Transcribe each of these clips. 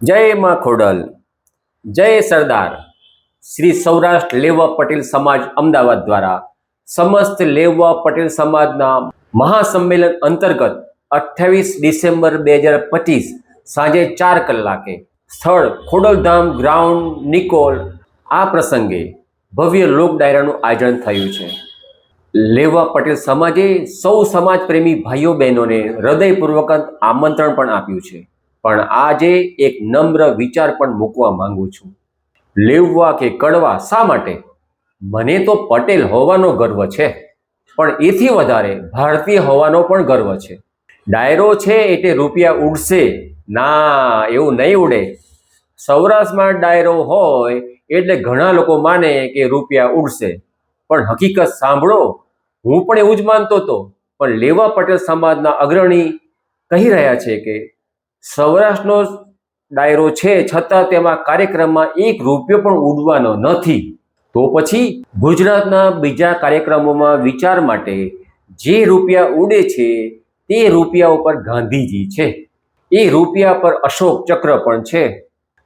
જય માં ખોડલ, જય સરદાર. શ્રી સૌરાષ્ટ્ર લેવા પટેલ સમાજ અમદાવાદ દ્વારા સમસ્ત લેવા પટેલ સમાજના મહાસંમેલન અંતર્ગત અઠ્ઠાવીસ ડિસેમ્બર બે હજાર પચીસ સાંજે ચાર કલાકે સ્થળ ખોડલધામ ગ્રાઉન્ડ નિકોલ આ પ્રસંગે ભવ્ય લોક ડાયરાનું આયોજન થયું છે. લેવા પટેલ સમાજે સૌ સમાજ પ્રેમી ભાઈઓ બહેનોને હૃદયપૂર્વક આમંત્રણ પણ આપ્યું છે. પણ આજે એક નમ્ર વિચાર પણ મૂકવા માંગુ છું. લેવવા કે કડવા શા માટે? મને તો પટેલ હોવાનો ગર્વ છે, પણ એથી વધારે ભારતીય હોવાનો પણ ગર્વ છે. ડાયરો છે એટલે રૂપિયા ઉડશે. ના, એવું નહીં ઉડે. સૌરાષ્ટ્રમાં ડાયરો હોય એટલે ઘણા લોકો માને કે રૂપિયા ઉડશે. પણ હકીકત સાંભળો, હું પણ એવું જ માનતો હતો. પણ લેવા પટેલ સમાજના અગ્રણી કહી રહ્યા છે કે સૌરાષ્ટ્રનો ડાયરો છે, છતાં તેમાં કાર્યક્રમમાં એક રૂપિયો પણ ઉડવાનો નથી. તો પછી ગુજરાતના બીજા કાર્યક્રમોમાં વિચાર માટે જે રૂપિયા ઉડે છે, તે રૂપિયા ઉપર ગાંધીજી છે. એ રૂપિયા પર અશોક ચક્ર પણ છે.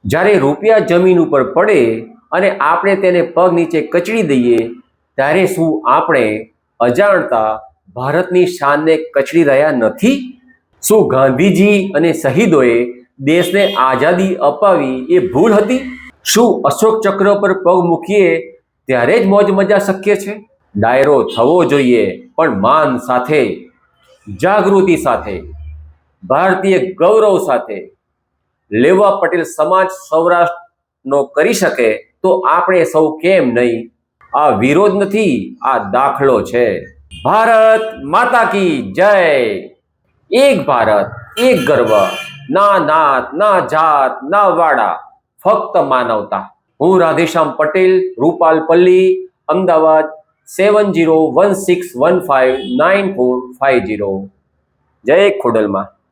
જ્યારે રૂપિયા જમીન ઉપર પડે અને આપણે તેને પગ નીચે કચડી દઈએ, ત્યારે શું આપણે અજાણતા ભારતની શાનને કચડી રહ્યા નથી? શું ગાંધીજી અને શહીદોએ દેશને આઝાદી અપાવી એ ભૂલ હતી? શું અશોક ચક્ર પર પગ મૂકીએ ત્યારે જ મોજ મજા શક્ય છે? ડાયરો થવો જોઈએ, પણ માન સાથે, જાગૃતિ સાથે, ભારતીય ગૌરવ સાથે. લેવા પટેલ સમાજ સૌરાષ્ટ્રનો કરી શકે તો આપણે સૌ કેમ નહીં? આ વિરોધ નથી, આ દાખલો છે. ભારત માતા કી જય! એક ભારત, એક ગર્વ. ના નાત, ના જાત, ના વાડા. ફક્ત માનવતા. હું Radheshyam Patel, Rupal Palli, Ahmedabad seven zero one six one five nine four five zero જય ખોડલમાં.